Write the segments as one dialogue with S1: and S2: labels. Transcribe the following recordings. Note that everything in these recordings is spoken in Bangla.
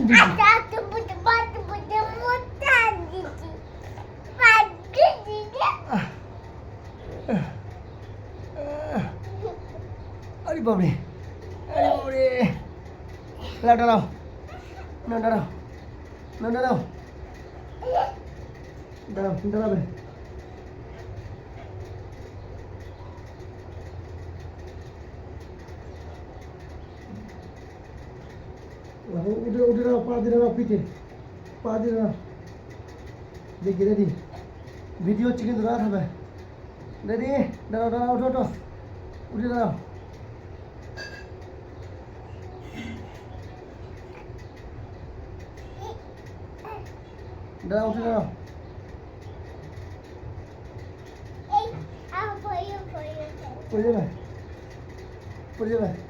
S1: Ada tempat tempat tempat tempat tadi. Pagi dia. Ali Pabli. Ali Pabli. Lalu lalu. Lalu lalu. Lalu lalu. Lalu lalu. উঠে উঠে না পা দিয়ে না পিঠে। পা দিয়ে না দেখি রেডি। ভিডিও হচ্ছে কিন্তু রাত হবে। রেডি? দাঁড়াও দাঁড়াও ওঠো ওঠো। উঠে দাঁড়াও। দাঁড়াও উঠে দাঁড়াও। পড়ে যাবে? পড়ে যাবে?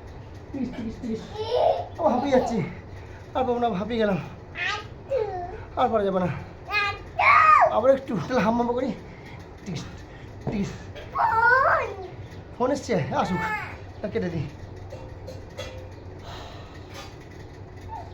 S1: ও হাঁপিয়ে যাচ্ছি। আর পাবো না হাঁপিয়ে গেলাম। আর পারা যাবে না। আবার একটু তাহলে হাম্মাম্মা করি। তিরিশ তিরিশ ফোন। এসছে আসুক। কেটে দিই।